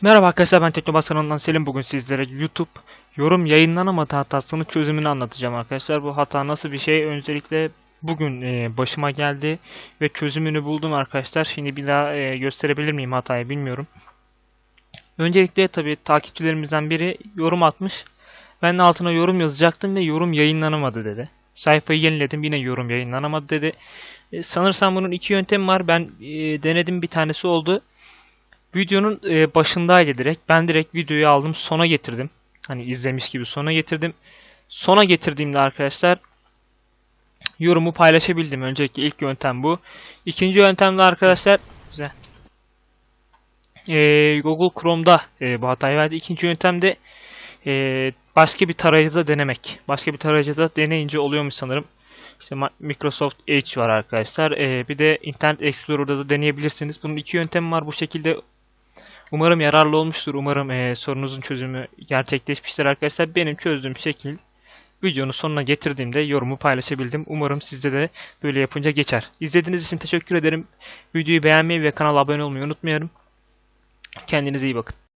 Merhaba arkadaşlar ben Teknobas kanalından Selim bugün sizlere YouTube yorum yayınlanamadı hatasının çözümünü anlatacağım arkadaşlar. Bu hata nasıl bir şey öncelikle bugün e, başıma geldi ve çözümünü buldum arkadaşlar. Şimdi bir daha e, gösterebilir miyim hatayı bilmiyorum. Öncelikle tabi takipçilerimizden biri yorum atmış. Ben altına yorum yazacaktım ve yorum yayınlanamadı dedi. Sayfayı yeniledim yine yorum yayınlanamadı dedi. E, sanırsam bunun iki yöntemi var. Ben e, denedim bir tanesi oldu. Videonun e, başındaydı direkt. Ben direkt videoyu aldım sona getirdim. Hani izlemiş gibi sona getirdim. Sona getirdiğimde arkadaşlar yorumu paylaşabildim. Önceki ilk yöntem bu. İkinci yöntem de arkadaşlar güzel. E, Google Chrome'da e, bu hatayı verdi. İkinci yöntem de e, başka bir tarayıcıda denemek. Başka bir tarayıcıda deneyince oluyormuş sanırım. İşte Microsoft Edge var arkadaşlar. E, bir de Internet Explorer'da da deneyebilirsiniz. Bunun iki yöntemi var. Bu şekilde Umarım yararlı olmuştur. Umarım eee, sorunuzun çözümü gerçekleşmiştir arkadaşlar. Benim çözdüğüm şekil videonun sonuna getirdiğimde yorumu paylaşabildim. Umarım sizde de böyle yapınca geçer. İzlediğiniz için teşekkür ederim. Videoyu beğenmeyi ve kanala abone olmayı unutmayalım. Kendinize iyi bakın.